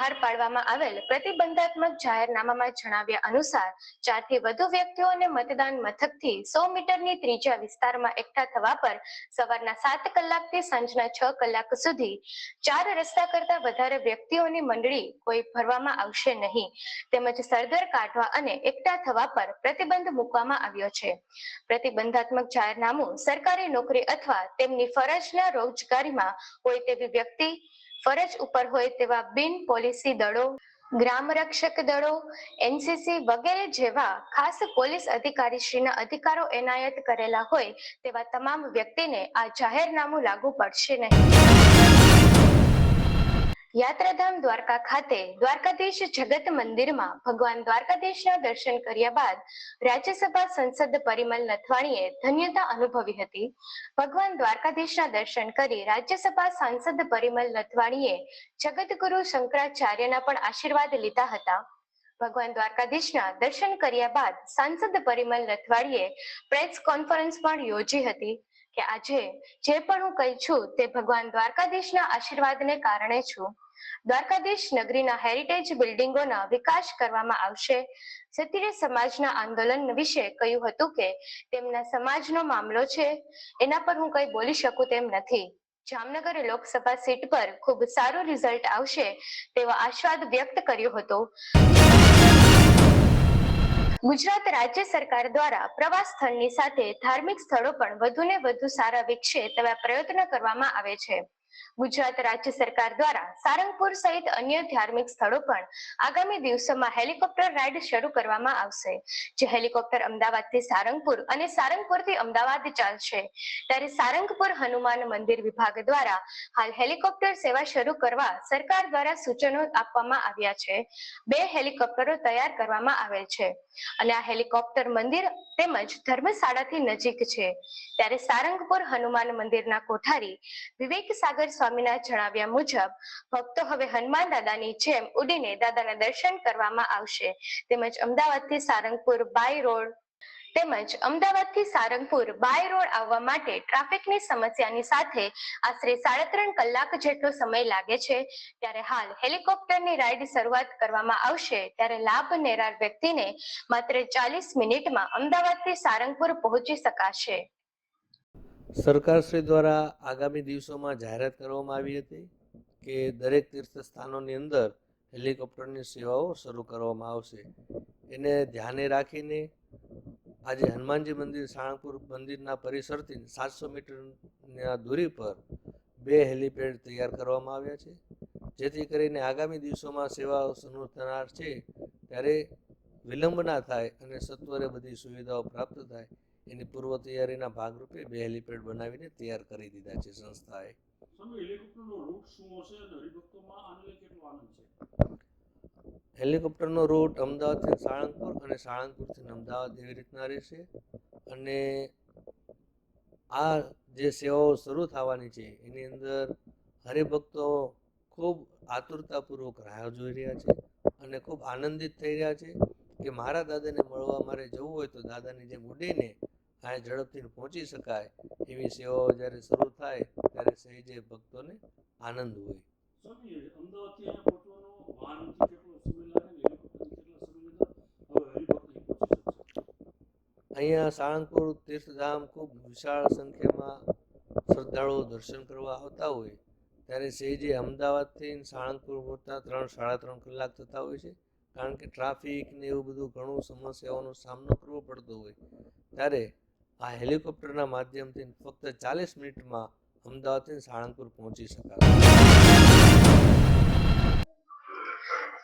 બહાર પાડવામાં આવેલ પ્રતિબંધાત્મક જાહેરનામામાં જણાવ્યા અનુસાર, ચારથી વધુ વ્યક્તિઓને મતદાન મથકથી સો મીટરની ત્રીજા વિસ્તારમાં એકઠા થવા પર સવારના સાત કલાકથી સાંજના છ કલાક સુધી ચાર રસ્તા કરતા વધારે વ્યક્તિઓની મંડળી કોઈ ભરવામાં આવશે નહીં. તેમજ સરદર કાઢવા અને એકઠા થવા પર પ્રતિબંધ મૂકવામાં આવ્યો છે. પ્રતિબંધાત્મક જાહેરનામું સરકારી નોકરી અથવા તેમની ફરજના રોજગારીમાં હોય તેવી વ્યક્તિ ફરજ ઉપર હોય તેવા બિન પોલિસી દળો ગ્રામ રક્ષક દળો, એનસીસી વગેરે જેવા ખાસ પોલીસ અધિકારીશ્રીના અધિકારો એનાયત કરેલા હોય તેવા તમામ વ્યક્તિને આ જાહેરનામું લાગુ પડશે નહીં. યાત્રાધામ દ્વારકા ખાતે દ્વારકાધીશ જગત મંદિરમાં ભગવાન દ્વારકાધીશના દર્શન કર્યા બાદ રાજ્યસભા સંસદ પરિમલ નથવાણીએ ધન્યતા અનુભવી હતી. ભગવાન દ્વારકાધીશના દર્શન કરી રાજ્યસભા સાંસદ પરિમલ નથવાણીએ જગતગુરુ શંકરાચાર્યના પણ આશીર્વાદ લીધા હતા. ભગવાન દ્વારકાધીશના દર્શન કર્યા બાદ સાંસદ પરિમલ નથવાણીએ પ્રેસ કોન્ફરન્સ પણ યોજી હતી. કે આજે જે પણ હું કહી છું તે ભગવાન દ્વારકાધીશના આશીર્વાદને કારણે છું. દ્વારકાધીશ નગરીના હેરિટેજ બિલ્ડિંગોના વિકાસ કરવામાં આવશે. ક્ષત્રિય સમાજના આંદોલન વિશે કહ્યું હતું કે તેમના સમાજનો મામલો છે. એના પર હું કઈ બોલી શકું તેમ નથી. જામનગર લોકસભા સીટ પર ખૂબ સારું રિઝલ્ટ આવશે તેવો આશ્વાદ વ્યક્ત કર્યો હતો. ગુજરાત રાજ્ય સરકાર દ્વારા પ્રવાસ સ્થળની સાથે ધાર્મિક સ્થળો પણ વધુને વધુ સારા વિકસે તેવા પ્રયત્ન કરવામાં આવે છે. ગુજરાત રાજ્ય સરકાર દ્વારા સારંગપુર સહિત અન્ય ધાર્મિક સ્થળો પણ આગામી દિવસોમાં હેલિકોપ્ટર રાઇડ શરૂ કરવામાં આવશે. જે હેલિકોપ્ટર અમદાવાદથી સારંગપુર અને સારંગપુરથી અમદાવાદ ચાલશે. ત્યારે સારંગપુર હનુમાન મંદિર વિભાગ દ્વારા હાલ હેલિકોપ્ટર સેવા શરૂ કરવા સરકાર દ્વારા સૂચનો આપવામાં આવ્યા છે. બે હેલિકોપ્ટરો તૈયાર કરવામાં આવેલ છે અને આ હેલિકોપ્ટર મંદિર તેમજ ધર્મશાળાથી નજીક છે. ત્યારે સારંગપુર હનુમાન મંદિરના કોઠારી વિવેક સાગર સ્વામીના જણાવ્યા મુજબ, ભક્તો હવે હનુમાન દાદાની જેમ ઉડીને દાદાના દર્શન કરવામાં આવશે. તેમજ અમદાવાદથી સારંગપુર બાય રોડ તેમજ અમદાવાદથી સારંગપુર બાય રોડ આવવા માટે ટ્રાફિકની સમસ્યાની સાથે આશરે સાડા ત્રણ કલાક જેટલો સમય લાગે છે. ત્યારે હાલ હેલિકોપ્ટરની રાઈડ શરૂઆત કરવામાં આવશે. ત્યારે લાભ લેનાર વ્યક્તિને માત્ર ચાલીસ મિનિટમાં અમદાવાદથી સારંગપુર પહોંચી શકાશે. સરકારશ્રી દ્વારા આગામી દિવસોમાં જાહેરાત કરવામાં આવી હતી કે દરેક તીર્થ સ્થાનોની અંદર હેલિકોપ્ટરની સેવાઓ શરૂ કરવામાં આવશે. એને ધ્યાને રાખીને આજે હનુમાનજી મંદિર સાળંગપુર મંદિરના પરિસરથી સાતસો મીટરના દૂરી પર બે હેલિપેડ તૈયાર કરવામાં આવ્યા છે. જેથી કરીને આગામી દિવસોમાં સેવાઓ શરૂ થનાર છે. ત્યારે વિલંબ ના થાય અને સત્વરે બધી સુવિધાઓ પ્રાપ્ત થાય એની પૂર્વ તૈયારીના ભાગરૂપે બે હેલિપેડ બનાવીને તૈયાર કરી દીધા છે સંસ્થાએ. હેલિકોપ્ટરનો રૂટ અમદાવાદથી સાળંગપુર અને સાળંગપુરથી અમદાવાદ એવી રીતના રહેશે. અને આ જે સેવાઓ શરૂ થવાની છે એની અંદર હરિભક્તો ખૂબ આતુરતાપૂર્વક રાહ જોઈ રહ્યા છે અને ખૂબ આનંદિત થઈ રહ્યા છે કે મારા દાદાને મળવા મારે જવું હોય તો દાદાની જેમ ઉડીને આ ઝડપથી પહોંચી શકાય એવી સેવાઓ જ્યારે શરૂ થાય ત્યારે સહેજે ભક્તોને આનંદ હોય. અહીંયા સાળંગપુર તીર્થધામ ખૂબ વિશાળ સંખ્યામાં શ્રદ્ધાળુઓ દર્શન કરવા આવતા હોય ત્યારે સહેજે અમદાવાદથી સાળંગપુર પહોંચતા ત્રણ સાડા ત્રણ કલાક થતા હોય છે કારણ કે ટ્રાફિક ને એવું બધું ઘણું સમસ્યાઓનો સામનો કરવો પડતો હોય. ત્યારે આ હેલિકોપ્ટરના માધ્યમથી ફક્ત ચાલીસ મિનિટમાં અમદાવાદથી સાળંગપુર પહોંચી શકાય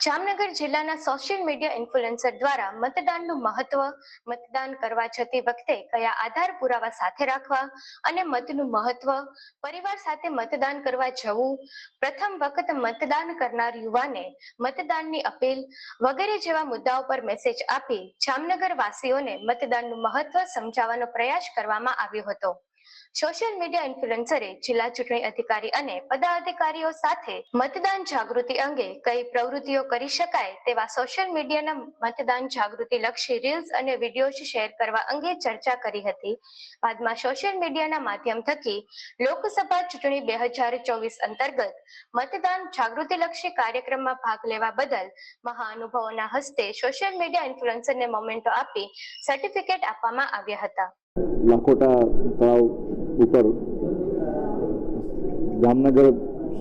જામનગર જિલ્લાના સોશિયલ મીડિયા ઇન્ફ્લુએન્સર દ્વારા મતદાનનું મહત્વ, મતદાન કરવા જતી વખતે કયા આધાર પુરાવા સાથે રાખવા અને મતનું મહત્વ, પરિવાર સાથે મતદાન કરવા જવું, પ્રથમ વખત મતદાન કરનાર યુવાને મતદાનની અપીલ વગેરે જેવા મુદ્દાઓ પર મેસેજ આપી જામનગર વાસીઓને મતદાનનું મહત્વ સમજાવવાનો પ્રયાસ કરવામાં આવ્યો હતો. સોશિયલ મીડિયા ઇન્ફ્લુએન્સરે જિલ્લા ચૂંટણી અધિકારી અને પદાધિકારીઓ સાથે મતદાન જાગૃતિ અંગે કઈ પ્રવૃત્તિઓ કરી શકાય તેવા સોશિયલ મીડિયાના મતદાન જાગૃતિ લક્ષી રીલ્સ અને વિડીયોઝ શેર કરવા અંગે ચર્ચા કરી હતી. બાદમાં સોશિયલ મીડિયાના માધ્યમ થકી લોકસભા ચૂંટણી બે હજાર ચોવીસ અંતર્ગત મતદાન જાગૃતિ લક્ષી કાર્યક્રમમાં ભાગ લેવા બદલ મહાનુભાવોના હસ્તે સોશિયલ મીડિયા ઇન્ફ્લુએન્સરને મોમેન્ટો આપી સર્ટિફિકેટ આપવામાં આવ્યા હતા. લાખોટા તળાવ ઉપર જામનગર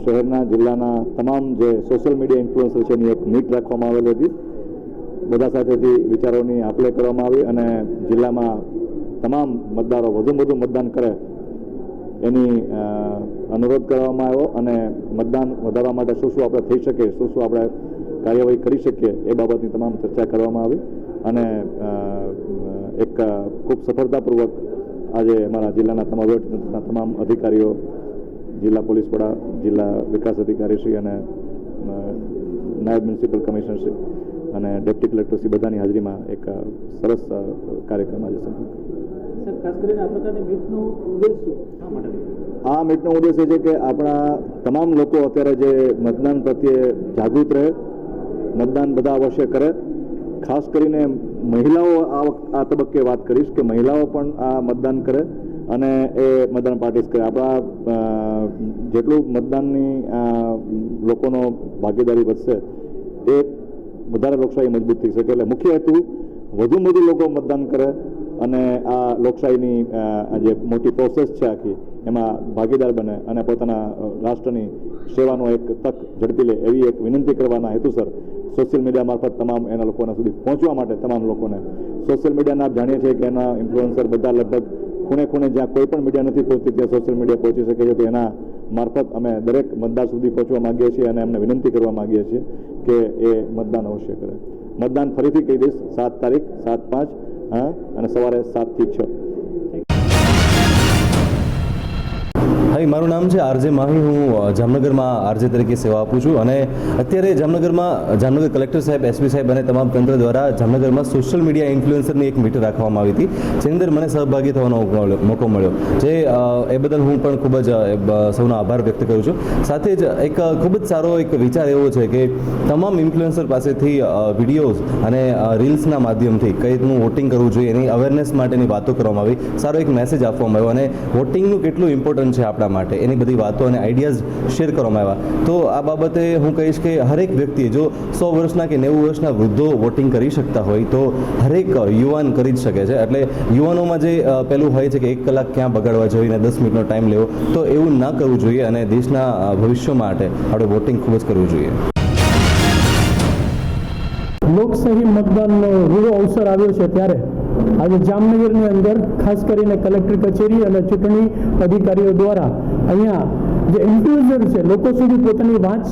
શહેરના જિલ્લાના તમામ જે સોશિયલ મીડિયા ઇન્ફ્લુઅન્સર છે એની એક મીટ રાખવામાં આવેલી હતી. બધા સાથેથી વિચારોની આપલે કરવામાં આવી અને જિલ્લામાં તમામ મતદારો વધુ વધુ મતદાન કરે એની અનુરોધ કરવામાં આવ્યો અને મતદાન વધારવા માટે શું શું આપણે થઈ શકે, શું શું આપણે કાર્યવાહી કરી શકીએ એ બાબતની તમામ ચર્ચા કરવામાં આવી અને એક ખૂબ સફળતાપૂર્વક આજે અમારા જિલ્લાના તમામ તમામ અધિકારીઓ જિલ્લા પોલીસ વડા જિલ્લા વિકાસ અધિકારી શ્રી અને નાયબ મ્યુનિસિપલ કમિશનર શ્રી અને ડેપ્ટી કલેક્ટર શ્રી બધાની હાજરીમાં એક સરસ કાર્યક્રમ આજે સંપન્ન આ મીટનો ઉદ્દેશ એ છે કે આપણા તમામ લોકો અત્યારે જે મતદાન પ્રત્યે જાગૃત રહે મતદાન બધા અવશ્ય કરે ખાસ કરીને મહિલાઓ આ તબક્કે વાત કરીશ કે મહિલાઓ પણ આ મતદાન કરે અને એ મતદાન પાર્ટીસ કરે. આપણા જેટલું મતદાનની લોકોનો ભાગીદારી વધશે, એ વધારે લોકશાહી મજબૂત થઈ શકે. એટલે મુખ્ય હેતુ વધુમાં વધુ લોકો મતદાન કરે અને આ લોકશાહીની જે મોટી પ્રોસેસ છે આખી, એમાં ભાગીદાર બને અને પોતાના રાષ્ટ્રની સેવાનો એક તક ઝડપી લે એવી એક વિનંતી કરવાના હેતુસર સોશિયલ મીડિયા મારફત તમામ એના લોકોના સુધી પહોંચવા માટે તમામ લોકોને. સોશિયલ મીડિયાના આપ જાણીએ છીએ કે એના ઇન્ફ્લુઅન્સર બધા લગભગ ખૂણે ખૂણે જ્યાં કોઈ પણ મીડિયા નથી પહોંચતી, ત્યાં સોશિયલ મીડિયા પહોંચી શકે છે. તો એના મારફત અમે દરેક મતદાર સુધી પહોંચવા માગીએ છીએ અને એમને વિનંતી કરવા માગીએ છીએ કે એ મતદાન અવશ્ય કરે. મતદાન ફરીથી કહી દઈશ, સાત તારીખ, સાત પાંચ હા? અને સવારે સાતથી છ. હાઈ મારું નામ છે આરજે માહી. હું જામનગરમાં આરજે તરીકે સેવા આપું છું અને અત્યારે જામનગરમાં, જામનગર કલેક્ટર સાહેબ એસપી સાહેબ અને તમામ તંત્ર દ્વારા જામનગરમાં સોશિયલ મીડિયા ઇન્ફ્લુએન્સરની એક મીટર રાખવામાં આવી હતી, જેની અંદર મને સહભાગી થવાનો મોકો મળ્યો- જે એ બદલ હું પણ ખૂબ જ સૌનો આભાર વ્યક્ત કરું છું. સાથે જ એક ખૂબ જ સારો એક વિચાર એવો છે કે તમામ ઇન્ફ્લુએન્સર પાસેથી વિડીયોઝ અને રીલ્સના માધ્યમથી કઈ રીતનું વોટિંગ કરવું જોઈએ એની અવેરનેસ માટેની વાતો કરવામાં આવી. સારો એક મેસેજ આપવામાં આવ્યો અને વોટિંગનું કેટલું ઇમ્પોર્ટન્ટ છે આપણા માટે એની બધી વાતો અને આઈડિયાઝ શેર કરવામાં આવ્યા. તો આ બાબતે હું કહીશ કે હરેક વ્યક્તિએ જો સો વર્ષના કે નેવું વર્ષના વૃદ્ધો વોટિંગ કરી શકતા હોય તો હરેક યુવાન કરી જ શકે છે. એટલે યુવાનોમાં જે પહેલું હોય છે કે એક કલાક ક્યાં બગાડવા જોઈએ ને દસ મિનિટનો ટાઈમ લેવો, તો એવું ના કરવું જોઈએ અને દેશના ભવિષ્ય માટે આપણે વોટિંગ ખૂબ જ કરવું જોઈએ. લોકશાહી મતદાનનો રૂડો અવસર આવ્યો છે ત્યારે? આજે જામનગરની અંદર ખાસ કરીને કલેક્ટર કચેરી અને ચૂંટણી અધિકારીઓ દ્વારા અહીંયા જે ઇન્ફ્લુએન્સર છે, લોકો સુધી પોતાની વાત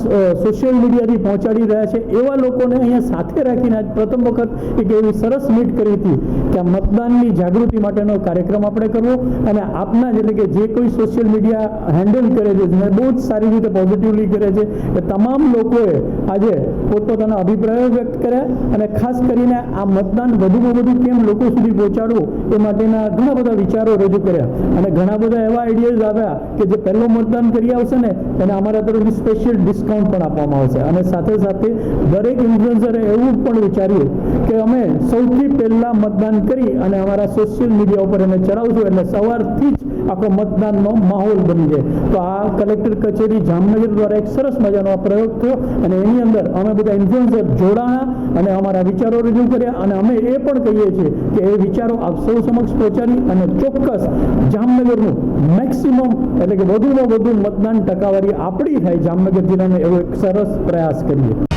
સોશિયલ મીડિયાથી પહોંચાડી રહ્યા છે. એવા લોકોને અહીંયા સાથે રાખીને પ્રથમ વખત એક એવી સરસ મીટ કરી હતી કે આ મતદાનની જાગૃતિ માટેનો કાર્યક્રમ આપણે કરવો અને આપના જ એટલે કે જે કોઈ સોશિયલ મીડિયા હેન્ડલ કરે છે, જેને બહુ જ સારી રીતે પોઝિટિવલી કરે છે, એ તમામ લોકોએ આજે પોતપોતાના અભિપ્રાયો વ્યક્ત કર્યા અને ખાસ કરીને આ મતદાન વધુમાં વધુ કેમ લોકો સુધી પહોંચાડવું એ માટેના ઘણા બધા વિચારો રજૂ કર્યા. અને ઘણા બધા એવા આઈડિયાઝ આવ્યા કે જે પહેલો મતદાન કરી આવશે ને એને અમારા તરફથી સ્પેશિયલ ડિસ્કાઉન્ટ પણ આપવામાં આવશે. અને સાથે સાથે દરેક ઇન્ફ્લુએન્સરે એવું પણ વિચાર્યું કે અમે સૌથી પહેલા મતદાન કરી અને અમારા સોશિયલ મીડિયા ઉપર એને ચડાવશું. એટલે સવારથી જ આખો મતદાનનો માહોલ બની જાય. તો આ કલેક્ટર કચેરી જામનગર દ્વારા એક સરસ મજાનો પ્રયોગ થયો અને એની અંદર અમે બધા ઇન્ફ્લુએન્સર જોડાણા અને અમારા વિચારો રજૂ કર્યા અને અમે એ પણ કહીએ છીએ કે એ વિચારો આપ સૌ સમક્ષ પહોંચાડી અને ચોક્કસ જામનગરનું મેક્સિમમ એટલે કે વધુમાં વધુ મતદાન ટકાવારી આપણી થાય જામનગર જિલ્લાનો એવો એક સરસ પ્રયાસ કરીએ.